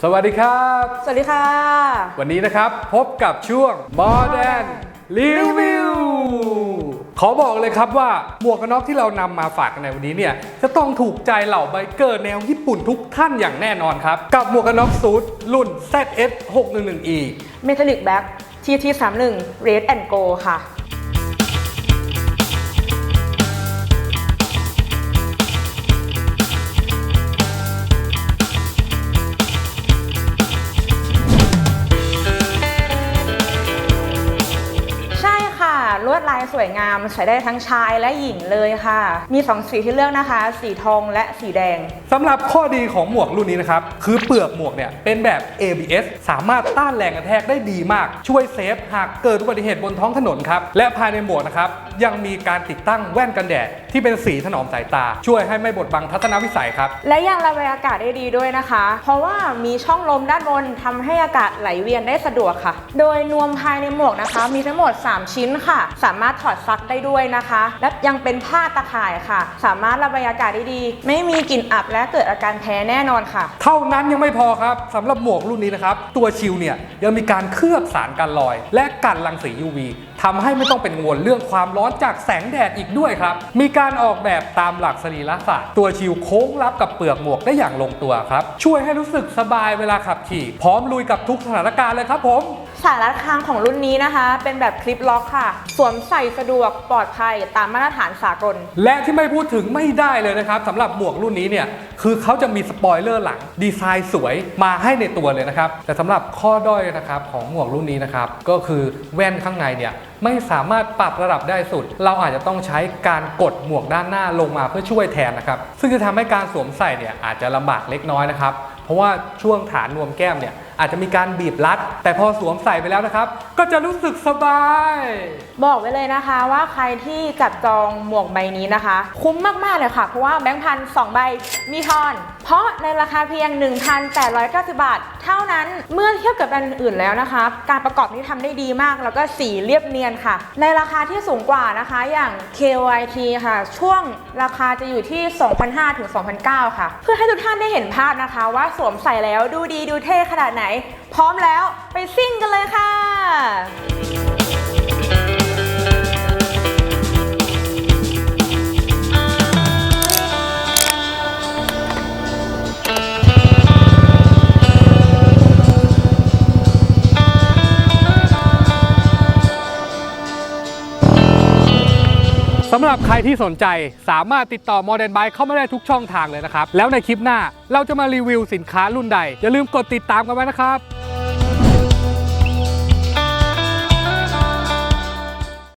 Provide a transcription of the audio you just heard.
สวัสดีครับ สวัสดีค่ะ วันนี้นะครับพบกับช่วง Modern Review ขอบอกเลยครับว่าหมวกกันน็อกที่เรานำมาฝากกันในวันนี้เนี่ยจะต้องถูกใจเหล่าไบเกอร์แนวญี่ปุ่นทุกท่านอย่างแน่นอนครับ กับหมวกกันน็อกซูทรุ่น ZS 611E Metallic Black TT 3 1 Red and Gold ค่ะ ลวดลายสวยงามใส่ได้ทั้งชายและหญิงเลยค่ะ มี 2 สีที่เลือกนะคะ สีทองและสีแดง สำหรับข้อดีของหมวกรุ่นนี้นะครับ คือเปลือกหมวกเนี่ยเป็นแบบ ABS สามารถต้านแรงกระแทกได้ดีมาก ช่วยเซฟหากเกิดอุบัติเหตุบนท้องถนนครับ และภายในหมวกนะครับ ยังมีการติดตั้งแว่นกันแดด ที่เป็นสีถนอมสายตา ช่วยให้ไม่บดบังทัศนวิสัยครับ และยังระบายอากาศได้ดีด้วยนะคะ เพราะว่ามีช่องลมด้านบนทำให้อากาศไหลเวียนได้สะดวกค่ะ โดยนวมภายในหมวกนะคะ มีทั้งหมด 3 ชิ้นค่ะสามารถถอดซักได้ด้วยนะคะ และยังเป็นผ้าตะข่ายค่ะ สามารถระบายอากาศได้ดี ไม่มีกลิ่นอับและเกิดอาการแพ้แน่นอนค่ะ เท่านั้นยังไม่พอครับสำหรับหมวกรุ่นนี้นะครับ ตัวชิลเนี่ยยังมีการเคลือบสารกันรอย และกันรังสี UV ทำให้ไม่ต้องเป็นกังวลเรื่องความร้อนจากแสงแดดอีกด้วยครับ มีการออกแบบตามหลักสรีระศาสตร์ตัวชิลโค้งรับกับเปลือกหมวกได้อย่างลงตัวครับ ช่วยให้รู้สึกสบายเวลาขับขี่ พร้อมลุยกับทุกสถานการณ์เลยครับผมสายรัดคางของรุ่นนี้นะคะ เป็นแบบคลิปล็อกค่ะ สวมใส่สะดวกปลอดภัยตามมาตรฐานสากล และที่ไม่พูดถึงไม่ได้เลยนะครับสำหรับหมวกรุ่นนี้เนี่ยคือเขาจะมีสปอยเลอร์หลัง ดีไซน์สวยมาให้ในตัวเลยนะครับ แต่สำหรับข้อด้อยนะครับของหมวกรุ่นนี้นะครับก็คือแว่นข้างในเนี่ย ไม่สามารถปรับระดับได้สุด เราอาจจะต้องใช้การกดหมวกด้านหน้าลงมาเพื่อช่วยแทนนะครับ ซึ่งจะทำให้การสวมใส่เนี่ยอาจจะลำบากเล็กน้อยนะครับ เพราะว่าช่วงฐานนวมแก้มเนี่ย อาจจะมีการบีบรัด แต่พอสวมใส่ไปแล้วนะครับ ก็จะรู้สึกสบาย บอกไว้เลยนะคะว่าใครที่จับจองหมวกใบนี้นะคะ คุ้มมาก ๆ เลยค่ะ เพราะว่าแบงค์พันสองใบมีทอน เพราะในราคาเพียง 1,890 บาท เท่านั้นเมื่อเทียบกับแบรนด์อื่นแล้วนะคะ การประกอบนี้ทำได้ดีมาก แล้วก็สีเรียบเนียนค่ะ ในราคาที่สูงกว่านะคะอย่าง KYT ค่ะ ช่วงราคาจะอยู่ที่ 2,500ถึง2,900 ค่ะ เพื่อให้ทุกท่านได้เห็นภาพนะคะ ว่าสวมใส่แล้วดูดีดูเท่ขนาดไหนพร้อมแล้วไปซิ่งกันเลยค่ะ สำหรับใครที่สนใจสามารถติดต่อ Modern Bike เข้ามาได้ทุกช่องทางเลยนะครับ แล้วในคลิปหน้าเราจะมารีวิวสินค้ารุ่นใด อย่าลืมกดติดตามกันไว้นะครับ